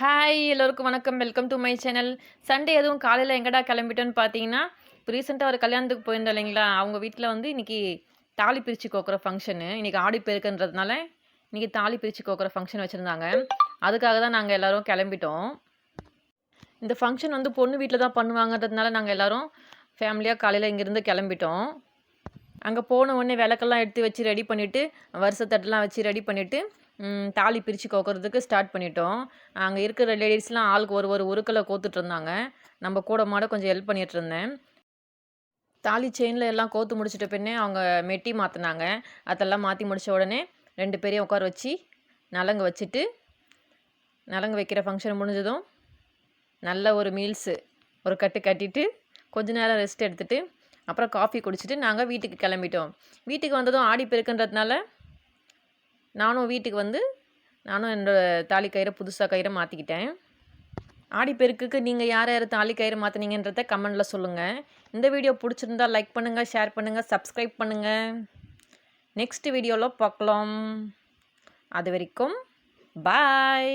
Hi எல்லோருக்கும் வணக்கம். Welcome to my channel Sunday எதுவும் காலையில் எங்கடா கிளம்பிட்டோன்னு பார்த்தீங்கன்னா இப்போ ரீசெண்டாக ஒரு கல்யாணத்துக்கு போயிருந்தோம் இல்லைங்களா? அவங்க வீட்டில் வந்து இன்றைக்கி தாலி பிரித்து கோக்குற ஃபங்க்ஷனு இன்றைக்கி ஆடி பெருக்குன்றதுனால இன்றைக்கி தாலி பிரித்து கோக்குற ஃபங்க்ஷன் வச்சுருந்தாங்க. அதுக்காக தான் நாங்கள் எல்லோரும் கிளம்பிட்டோம். இந்த ஃபங்க்ஷன் வந்து பொண்ணு வீட்டில் தான் பண்ணுவாங்கன்றதுனால நாங்கள் எல்லோரும் ஃபேமிலியாக காலையில் இங்கேருந்து கிளம்பிட்டோம். அங்கே போன உடனே விளக்கெல்லாம் எடுத்து வச்சு ரெடி பண்ணிவிட்டு வருஷத்தட்டெல்லாம் வச்சு ரெடி பண்ணிவிட்டு தாலி பிரித்து கோக்கிறதுக்கு ஸ்டார்ட் பண்ணிட்டோம். அங்கே இருக்கிற லேடிஸ்லாம் ஆளுக்கு ஒரு ஒரு உருக்களை கோத்துட்டு இருந்தாங்க. நம்ம கூட மாட கொஞ்சம் ஹெல்ப் பண்ணிட்டு இருந்தேன். தாலி செயினில் எல்லாம் கோத்து முடிச்சிட்ட பின்னே அவங்க மெட்டி மாற்றினாங்க அதெல்லாம் மாற்றி முடித்த உடனே ரெண்டு பேரையும் உட்கார வச்சு நலங்கு வச்சுட்டு நலங்கு வைக்கிற ஃபங்க்ஷன் முடிஞ்சதும் நல்ல ஒரு மீல்ஸு ஒரு கட்டு கட்டிட்டு கொஞ்ச நேரம் ரெஸ்ட் எடுத்துகிட்டு அப்புறம் காஃபி குடிச்சிட்டு நாங்கள் வீட்டுக்கு கிளம்பிட்டோம். வீட்டுக்கு வந்ததும் ஆடி பெருக்குன்றதுனால நானும் வீட்டுக்கு வந்து நானும் என்னோடய தாலி கயிறை புதுசாக கயிறை மாற்றிக்கிட்டேன் ஆடிப்பெருக்குக்கு நீங்கள் யார் யார் தாலி கயிறு மாற்றினீங்கன்றத கமெண்டில் சொல்லுங்கள் இந்த வீடியோ பிடிச்சிருந்தா லைக் பண்ணுங்கள் ஷேர் பண்ணுங்கள் சப்ஸ்கிரைப் பண்ணுங்கள் நெக்ஸ்ட் வீடியோவில் பார்க்கலாம். அது வரைக்கும் பாய்